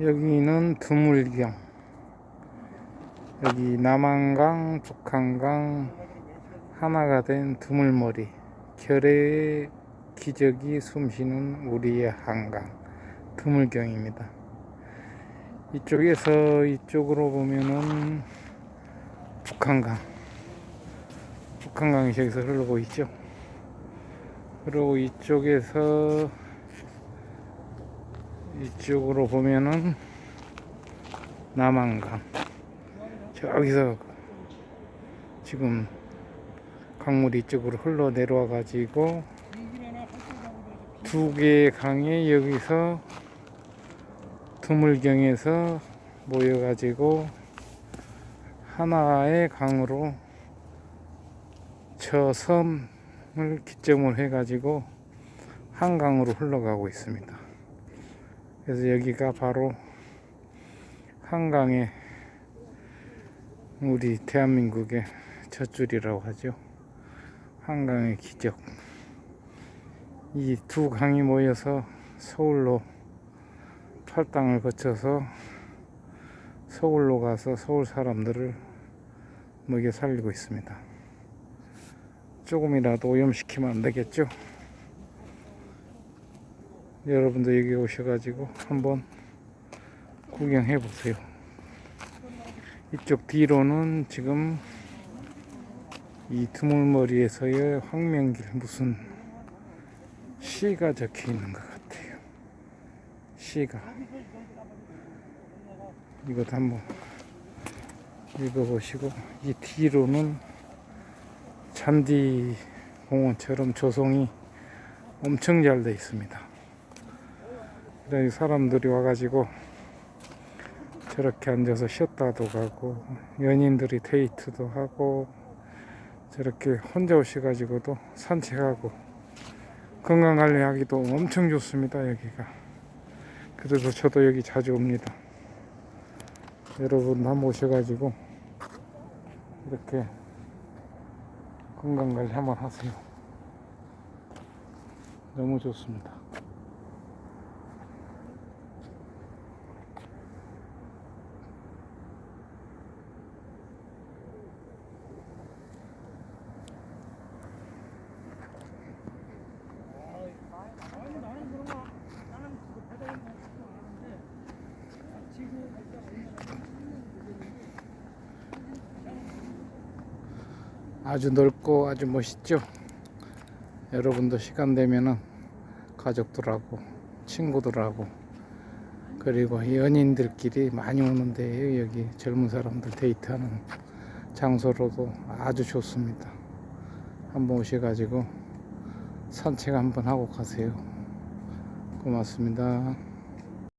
여기는 두물경. 여기 남한강, 북한강 하나가 된 두물머리. 결의 기적이 숨쉬는 우리의 한강. 두물경입니다. 이쪽에서 이쪽으로 보면은 북한강. 북한강이 저기서 흐르고 있죠. 그리고 이쪽에서 이쪽으로 보면은 남한강 저기서 지금 강물이 이쪽으로 흘러 내려와 가지고 두 개의 강이 여기서 두물경에서 모여 가지고 하나의 강으로 저 섬을 기점으로 해 가지고 한강으로 흘러가고 있습니다. 그래서 여기가 바로 한강의 우리 대한민국의 젖줄이라고 하죠. 한강의 기적. 이 두 강이 모여서 서울로 팔당을 거쳐서 서울로 가서 서울 사람들을 먹여 살리고 있습니다. 조금이라도 오염시키면 안 되겠죠? 여러분도 여기 오셔가지고 한번 구경해 보세요. 이쪽 뒤로는 지금 이 드물머리에서의 황명길 무슨 시가 적혀 있는 것 같아요. 시가 이것도 한번 읽어보시고 이 뒤로는 잔디 공원처럼 조성이 엄청 잘 돼 있습니다. 그래서 사람들이 와가지고 저렇게 앉아서 쉬었다도 가고 연인들이 데이트도 하고 저렇게 혼자 오셔가지고도 산책하고 건강관리하기도 엄청 좋습니다 여기가. 그래서 저도 여기 자주 옵니다. 여러분 한번 오셔가지고 이렇게 건강관리 한번 하세요. 너무 좋습니다 아주 넓고 아주 멋있죠. 여러분도 시간 되면은 가족들하고 친구들하고 그리고 연인들끼리 많이 오는데 여기 젊은 사람들 데이트하는 장소로도 아주 좋습니다. 한번 오셔가지고 산책 한번 하고 가세요. 고맙습니다.